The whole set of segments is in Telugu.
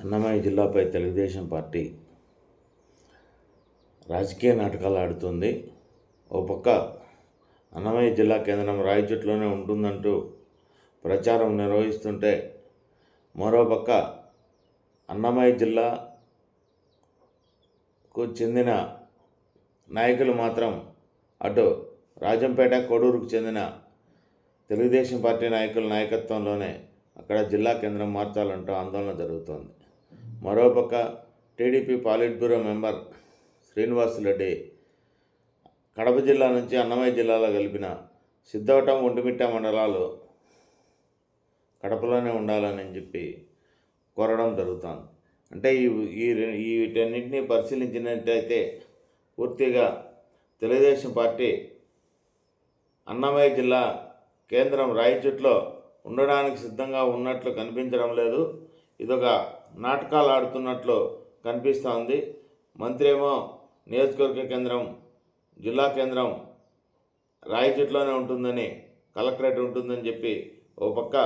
అన్నమయ్య జిల్లాపై తెలుగుదేశం పార్టీ రాజకీయ నాటకాలు ఆడుతుంది. ఓ పక్క అన్నమయ్య జిల్లా కేంద్రం రాయచోట్లోనే ఉంటుందంటూ ప్రచారం నిర్వహిస్తుంటే మరో పక్క అన్నమయ్య జిల్లాకు చెందిన నాయకులు మాత్రం అటు రాజంపేట కోడూరుకు చెందిన తెలుగుదేశం పార్టీ నాయకుల నాయకత్వంలోనే అక్కడ జిల్లా కేంద్రం మార్చాలంటూ ఆందోళన జరుగుతోంది. మరోపక్క TDP polit bureau member Srinivasulareddy Kadapa జిల్లా నుంచి అన్నమయ్య జిల్లాలో కలిపిన సిద్ధవటం ఒంటిమిట్ట మండలాలు కడపలోనే ఉండాలని చెప్పి కోరడం జరుగుతుంది. అంటే ఈ ఈ రె- వీటన్నిటిని పరిశీలించినట్టయితే పూర్తిగా తెలుగుదేశం పార్టీ అన్నమయ్య జిల్లా కేంద్రం రాయచుట్లో ఉండడానికి సిద్ధంగా ఉన్నట్లు కనిపించడం లేదు. ఇదొక నాటకాలు ఆడుతున్నట్లు కనిపిస్తోంది మంత్రి ఏమో నియోజకవర్గ కేంద్రం జిల్లా కేంద్రం రాయచోట్లోనే ఉంటుందని కలెక్టరేట్ ఉంటుందని చెప్పి ఓ పక్క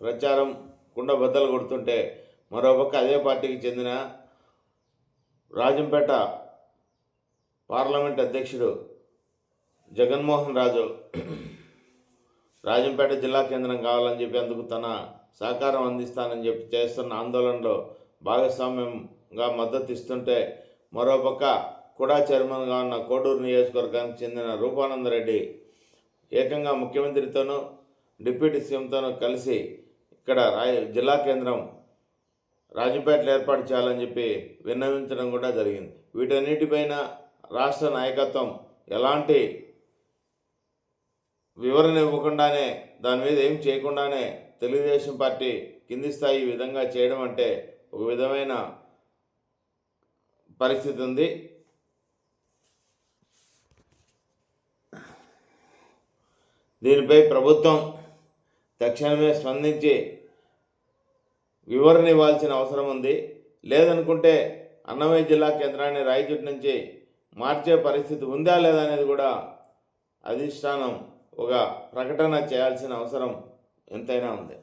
ప్రచారం కుండ బద్దలు కొడుతుంటే మరో పక్క అదే పార్టీకి చెందిన రాజంపేట పార్లమెంట్ అధ్యక్షుడు జగన్మోహన్ రాజు రాజంపేట జిల్లా కేంద్రం కావాలని చెప్పి అందుకు తన సహకారం అందిస్తానని చెప్పి చేస్తున్న ఆందోళనలో భాగస్వామ్యంగా మద్దతు ఇస్తుంటే మరోపక్క కూడా చైర్మన్గా ఉన్న కోడూరు నియోజకవర్గానికి చెందిన రూపానందరెడ్డి ఏకంగా ముఖ్యమంత్రితోనూ డిప్యూటీ సీఎంతోనూ కలిసి ఇక్కడ రాయ జిల్లా కేంద్రం రాజంపేటలో ఏర్పాటు చేయాలని చెప్పి విన్నవించడం కూడా జరిగింది. వీటన్నిటిపైన రాష్ట్ర నాయకత్వం ఎలాంటి వివరణ ఇవ్వకుండానే దాని మీద ఏం చేయకుండానే తెలుగుదేశం పార్టీ కింది స్థాయి ఈ విధంగా చేయడం అంటే ఒక విధమైన పరిస్థితి ఉంది. దీనిపై ప్రభుత్వం తక్షణమే స్పందించి వివరణ ఇవ్వాల్సిన అవసరం ఉంది. లేదనుకుంటే అన్నమయ్య జిల్లా కేంద్రాన్ని రాయచూటి నుంచి మార్చే పరిస్థితి ఉందా లేదా అనేది కూడా అధిష్టానం ఒక ప్రకటన చేయాల్సిన అవసరం ఎంతైనా ఉంది.